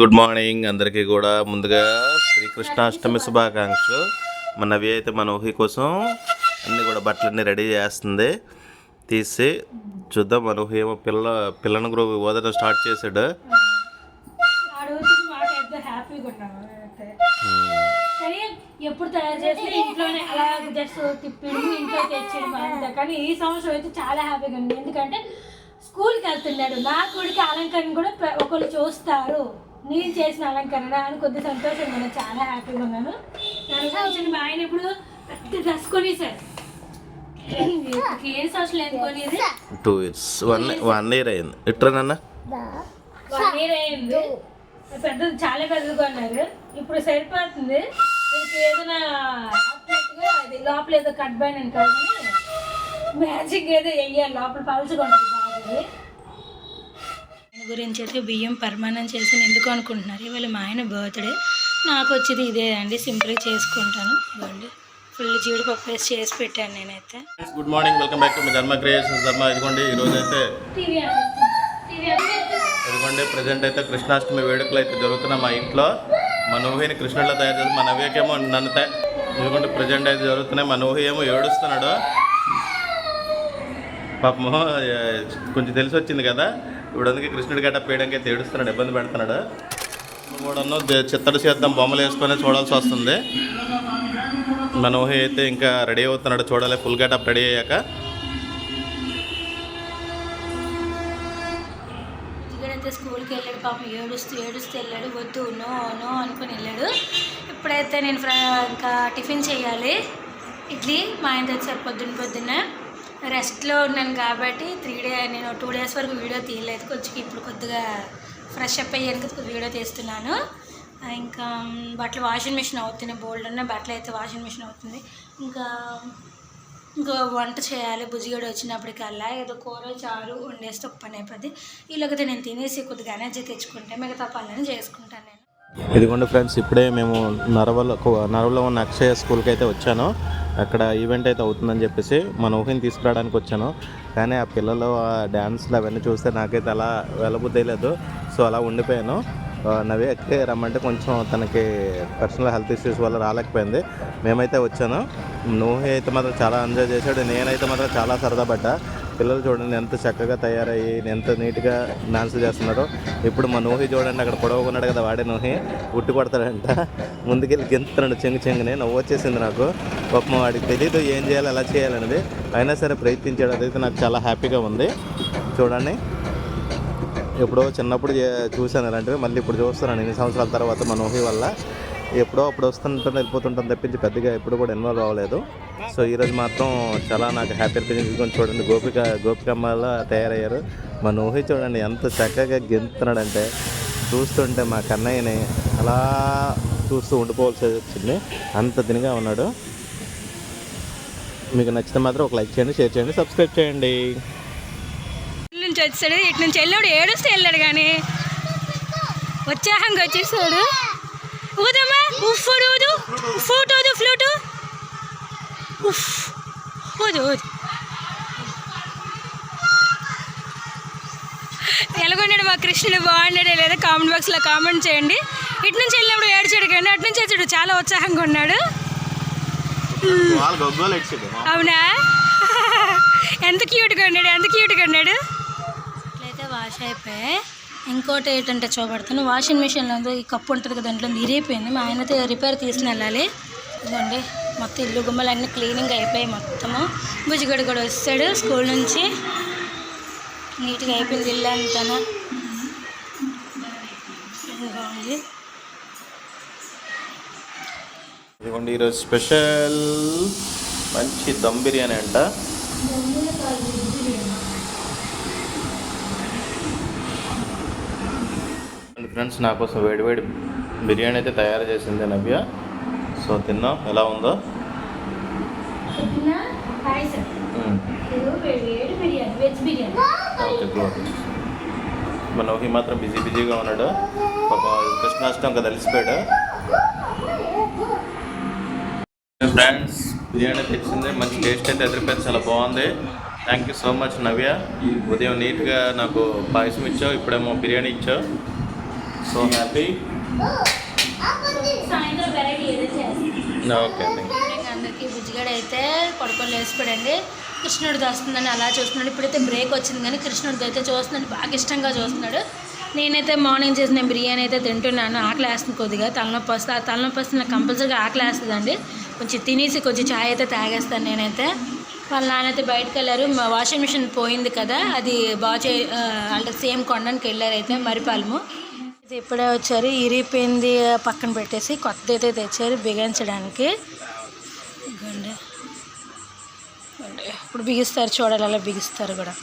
Good morning అందరికీ కూడా ముందుగా శ్రీకృష్ణాష్టమి శుభాకాంక్షలు. మన నవి అయితే మన ఊహి కోసం అన్నీ కూడా బట్టలన్నీ రెడీ చేస్తుంది. తీసి చూద్దాం. మన ఊహి ఏమో పిల్ల పిల్లని కూడా ఓదడం స్టార్ట్ చేశాడు. ఎప్పుడు తయారు చేస్తే ఇంట్లోనే అలా జస్ట్ తిప్పిడు ఇంట్లో తెచ్చేయడం అంతే కానీ ఈ సంవత్సరం అయితే చాలా హ్యాపీగా ఉంది. ఎందుకంటే స్కూల్కి వెళ్తున్నాడు. నా కొడుకు అలంకరణ కూడా ఒకళ్ళు చూస్తారు. నేను చేసిన అలంకరణ అని కొద్ది సంతోషంగా ఉన్నాను చాలా హ్యాపీగా ఉన్నాను. గురించి మా ఆయన ఇప్పుడు పెద్ద డ్రెస్ కొనేసారు ఏ సంవత్సరం కొనేది? Two years one one year అయింది. ఇట్రానన్నా వన్ ఇయర్ అయింది. పెద్ద చాలా పెద్దగా ఉన్నారు ఇప్పుడు సరిపోతుంది. ఏదైనా అది లోపల ఏదో కట్ బైన్ అని కాదు మ్యాజిక్ ఏదో వెయ్యాలి లోపల పలుచుగా ఉంటుంది బాగుంది గురించి అయితే బియ్యం పరమాణం చేసి ఎందుకు అనుకుంటున్నారు? ఇవాళ మా ఆయన బర్త్డే. నాకు వచ్చేది ఇదే అండి. సింపుల్గా చేసుకుంటాను. ఇవ్వండి. ఫుల్ జీడిపప్పు వేసి చేసి పెట్టాను నేనైతే. Good morning welcome back to me Dharma creations ధర్మ ఇదిగోండి ఈరోజు అయితే టీవీ టీవీ ఇదిగోండి ప్రజెంట్ అయితే కృష్ణాష్టమి వేడుకలు అయితే జరుగుతున్నాయి మా ఇంట్లో. మా ఊహిని కృష్ణుడిలో తయారు చేసి మా నవ్యకేమో నన్ను ఇదిగోండి ప్రజెంట్ అయితే జరుగుతున్నాయి. మా ఊహి ఏమో ఏడుస్తున్నాడు. పాపము కొంచెం తెలిసి వచ్చింది కదా. ఇప్పుడు అందుకే కృష్ణుడి గట్ట పేయడానికి అయితే ఏడుస్తున్నాడు ఇబ్బంది పెడుతున్నాడు. కూడాను చిత్తడి చేద్దాం బొమ్మలు వేసుకొని చూడాల్సి వస్తుంది. మన ఊహి అయితే ఇంకా రెడీ అవుతున్నాడు చూడాలి ఫుల్ గెటప్ రెడీ అయ్యాక. స్కూల్కి వెళ్ళాడు పాపం ఏడుస్తూ ఏడుస్తూ వెళ్ళాడు వద్దు నో నో అనుకుని వెళ్ళాడు. ఇప్పుడైతే నేను ఇంకా టిఫిన్ చేయాలి. ఇడ్లీ మా ఆయన తెచ్చారు పొద్దున్న పొద్దున్న. రెస్ట్లో ఉన్నాను కాబట్టి త్రీ డే నేను టూ డేస్ వరకు వీడియో తీయలేదు. కొంచెం ఇప్పుడు కొద్దిగా ఫ్రెష్ అప్ అయ్యాను కొద్దిగా వీడియో తీస్తున్నాను. ఇంకా బట్టలు వాషింగ్ మిషన్ అవుతున్నాయి. బోల్డ్ ఉన్న బట్టలు అయితే వాషింగ్ మిషన్ అవుతుంది. ఇంకా ఇంకా వంట చేయాలి. బుజ్జిగడు వచ్చినప్పటికల్లా ఏదో కూర చారు వండేస్తే ఒక పని అయిపోద్ది. ఈలోకైతే నేను తినేసి కొద్దిగా ఎనర్జీ తెచ్చుకుంటే మిగతా పనులను చేసుకుంటాను నేను. ఇదిగోండి ఫ్రెండ్స్ ఇప్పుడే మేము నరవలో నరవలో ఉన్న అక్షయ స్కూల్కి అయితే వచ్చాను. అక్కడ ఈవెంట్ అయితే అవుతుందని చెప్పేసి మన ఊహిని తీసుకురావడానికి వచ్చాను. కానీ ఆ పిల్లలు ఆ డ్యాన్స్లు అవన్నీ చూస్తే నాకైతే అలా వెళ్ళబుద్ధి లేదు. సో అలా ఉండిపోయాను. ఆ, నవి ఎక్కి రమ్మంటే కొంచెం తనకి పర్సనల్ హెల్త్ ఇష్యూస్ వల్ల రాలేకపోయింది. మేమైతే వచ్చాను. నువ్వు అయితే మాత్రం చాలా ఎంజాయ్ చేశాడు. నేనైతే మాత్రం చాలా సరదా పడ్డా. పిల్లలు చూడండి ఎంత చక్కగా తయారయ్యి ఎంత నీట్గా డాన్స్ చేస్తున్నారో. ఇప్పుడు మా నోహి చూడండి అక్కడ పొడవకున్నాడు కదా వాడే నోహి. ఉట్టి కొడతాడంట. ముందుకెళ్ళి గెంతున్నాడు చెంగు చెంగునే. నవ్వు వచ్చేసింది నాకు. పాపం వాడికి తెలియదు ఏం చేయాలి ఎలా చేయాలనేది. అయినా సరే ప్రయత్నించాడు. అదైతే నాకు చాలా హ్యాపీగా ఉంది. చూడండి. ఎప్పుడో చిన్నప్పుడు చూశాను అలాంటివి మళ్ళీ ఇప్పుడు చూస్తున్నాను. ఎన్ని సంవత్సరాల తర్వాత మా నోహి వల్ల. ఎప్పుడో అప్పుడు వస్తుంటాను వెళ్ళిపోతుంటాను తప్పించి పెద్దగా ఎప్పుడు కూడా ఇన్వాల్వ్ అవ్వలేదు. సో ఈరోజు మాత్రం చాలా నాకు హ్యాపీ అనిపించింది. కొంచెం చూడండి గోపిక గోపికమ్మలా తయారయ్యారు. మా ఊహి చూడండి ఎంత చక్కగా గెంతున్నాడంటే చూస్తుంటే మా కన్నయ్యని అలా చూస్తూ ఉండిపోవాల్సి వచ్చింది. అంత దినిగా ఉన్నాడు. మీకు నచ్చితే మాత్రం ఒక లైక్ చేయండి షేర్ చేయండి సబ్స్క్రైబ్ చేయండి. ఇటు నుంచి వచ్చాడు ఇటు నుంచి వెళ్ళాడు ఏడుస్తూ వెళ్ళాడు కానీ ఉత్సాహంగా వచ్చేసాడు. ఊదమ్మా ఉఫ్ ఊదు ఊదు ఫ్లూట్ ఊదు ఫ్లూటు. ఉఫ్. ఊదు ఊదు ఎలాగొన్నాడు మా కృష్ణుడు? బాగున్నాడు లేదా? కామెంట్ బాక్స్లో కామెంట్ చేయండి. ఇటు నుంచి వెళ్ళినప్పుడు ఏడ్చాడు కానీ అటు నుంచి వచ్చాడు చాలా ఉత్సాహంగా ఉన్నాడు. అవునా? ఎంత క్యూట్గా ఉన్నాడు? ఎంత క్యూట్గా ఉన్నాడు? ఇట్లయితే వాష్ అయిపోయి ఇంకోటి ఏంటంటే చూపెడతాను. వాషింగ్ మిషన్లో ఈ కప్పు ఉంటుంది కదా దాంట్లో ఇరిగిపోయింది మా ఆయనతో రిపేర్ తీసుకుని వెళ్ళాలి. ఇదిగోండి మొత్తం ఇల్లు గుమ్మలు అన్నీ క్లీనింగ్ అయిపోయాయి మొత్తము. బుజ్జిగడు కూడా వస్తాడు స్కూల్ నుంచి. నీట్గా అయిపోయింది ఇల్లు అంతా బాగుంది ఇదిగోండి ఈరోజు స్పెషల్ మంచి దమ్ బిర్యానీ అంట. ఫ్రెండ్స్ నా కోసం వేడి వేడి బిర్యానీ అయితే తయారు చేసింది నవ్య. సో తిన్నాం. ఎలా ఉందో? మన నవ్వి మాత్రం బిజీ బిజీగా ఉన్నాడు. పాప కృష్ణాష్టం కదా అలిసిపోయాడు ఫ్రెండ్స్ బిర్యానీ తెచ్చింది. మంచి టేస్ట్ అయితే ఎదిరిపోయింది చాలా బాగుంది. Thank you so much Navya. ఉదయం నీట్గా నాకు పాయసం ఇచ్చావు. ఇప్పుడేమో బిర్యానీ ఇచ్చావు. సో హ్యాపీ ఓకే అందరికీ బుజ్జిగడ అయితే పడుకొని లేచిపోయాడండి. కృష్ణుడిది వస్తుందని అలా చూస్తున్నాడు. ఇప్పుడైతే బ్రేక్ వచ్చింది కానీ కృష్ణుడిది అయితే చూస్తున్నాడు. బాగా ఇష్టంగా చూస్తున్నాడు. నేనైతే మార్నింగ్ చేసిన బిర్యానీ అయితే తింటున్నాను. ఆకలి వేస్తుంది కొద్దిగా. తలనొప్పి వస్తే ఆ తలనొప్పి వస్తే నాకు కంపల్సరీగా ఆకలి వేస్తుందండి. కొంచెం తినేసి కొంచెం ఛాయ్ అయితే తాగేస్తాను నేనైతే. వాళ్ళ నాన్నైతే బయటకు వెళ్ళారు. మా వాషింగ్ మిషన్ పోయింది కదా. అది బాగా చే వాళ్ళకి సేమ్ కొండనికి వెళ్ళారు అయితే. మరిపాలెము. ఇది ఇప్పుడే వచ్చారు ఇరిపోయింది పక్కన పెట్టేసి కొత్తది అయితే తెచ్చారు బిగించడానికి. ఇప్పుడు బిగిస్తారు చూడాలి అలా బిగిస్తారు కూడా.